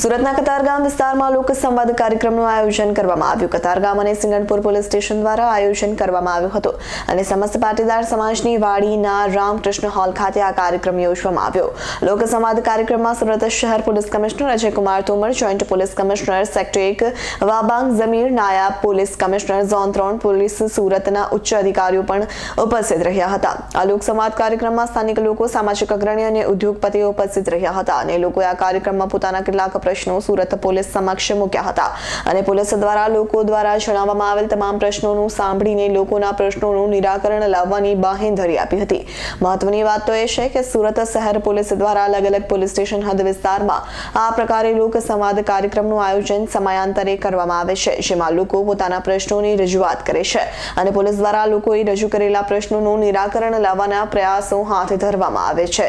સુરતના કતારગામ વિસ્તારમાં લોક સંવાદ કાર્યક્રમનું આયોજન કરવામાં આવ્યું. કતારગામ અને સિંગણપુર પોલીસ સ્ટેશન દ્વારા આયોજન કરવામાં આવ્યું હતું અને સમસ્ત પાટીદાર સમાજની વાડીના રામકૃષ્ણ હોલ ખાતે આ કાર્યક્રમ યોજવામાં આવ્યો. લોક સંવાદ કાર્યક્રમમાં સુરત શહેર police commissioner Ajaykumar Tomar, joint police commissioner sector Wabang Jamir નાયબ પોલીસ કમિશનર ઝોન ત્રણ પોલીસ સુરતના ઉચ્ચ અધિકારીઓ પણ ઉપસ્થિત રહ્યા હતા. આ લોક સંવાદ કાર્યક્રમમાં સ્થાનિક લોકો, સામાજિક અગ્રણી અને ઉદ્યોગપતિઓ ઉપસ્થિત રહ્યા હતા અને લોકોએ આ કાર્યક્રમમાં પોતાના કેટલાક પ્રશ્નો સુરત પોલીસ સમક્ષ મૂક્યા હતા. અને પોલીસ દ્વારા લોકો દ્વારા જણાવવામાં આવેલ તમામ પ્રશ્નોનું સાંભળીને લોકોના પ્રશ્નોનું નિરાકરણ લાવવાની બાહેંધરી આપી હતી. મહત્વની વાત તો એ છે કે સુરત શહેર પોલીસ દ્વારા અલગ અલગ પોલીસ સ્ટેશન હદ વિસ્તારમાં આ પ્રકારે લોક સંવાદ કાર્યક્રમનું આયોજન સમયાંતરે કરવામાં આવે છે, જેમાં લોકો પોતાના પ્રશ્નોની રજૂઆત કરે છે અને પોલીસ દ્વારા લોકોએ રજૂ કરેલા પ્રશ્નોનું નિરાકરણ લાવવાના પ્રયાસો હાથ ધરવામાં આવે છે.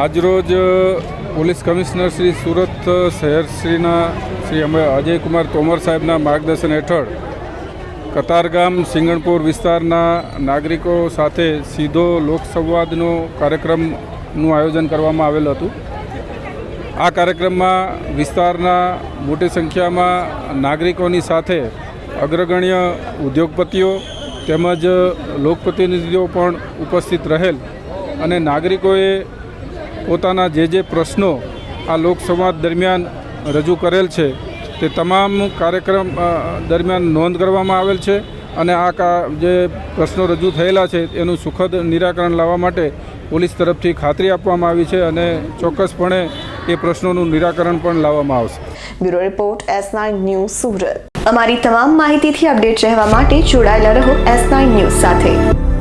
આજરોજ પોલીસ કમિશનર શ્રી સુરત શહેર શ્રીના શ્રી અમે અજયકુમાર તોમર સાહેબના માર્ગદર્શન હેઠળ કતારગામ સિંગણપુર વિસ્તારના નાગરિકો સાથે સીધો લોકસંવાદનો કાર્યક્રમનું આયોજન કરવામાં આવેલ હતું. આ કાર્યક્રમમાં વિસ્તારના મોટી સંખ્યામાં નાગરિકોની સાથે અગ્રગણ્ય ઉદ્યોગપતિઓ તેમજ લોકપ્રતિનિધિઓ પણ ઉપસ્થિત રહેલ અને નાગરિકોએ પોતાના જે જે પ્રશ્નો આ લોકસંવાદ દરમિયાન રજૂ કરેલ છે, તે તમામ કાર્યક્રમ દરમિયાન નોંધ કરવામાં આવેલ છે અને આ કા, જે પ્રશ્નો રજૂ થયેલા છે, એનું સુખદ નિરાકરણ લાવવા માટે પોલીસ તરફથી ખાતરી આપવામાં આવી છે અને ચોક્કસપણે એ પ્રશ્નોનું નિરાકરણ પણ લાવવામાં આવશે. Bureau report S nine news Surat. અમારી તમામ માહિતીથી અપડેટ રહેવા માટે જોડાયેલા રહો એસ નાઇન ન્યૂઝ સાથે.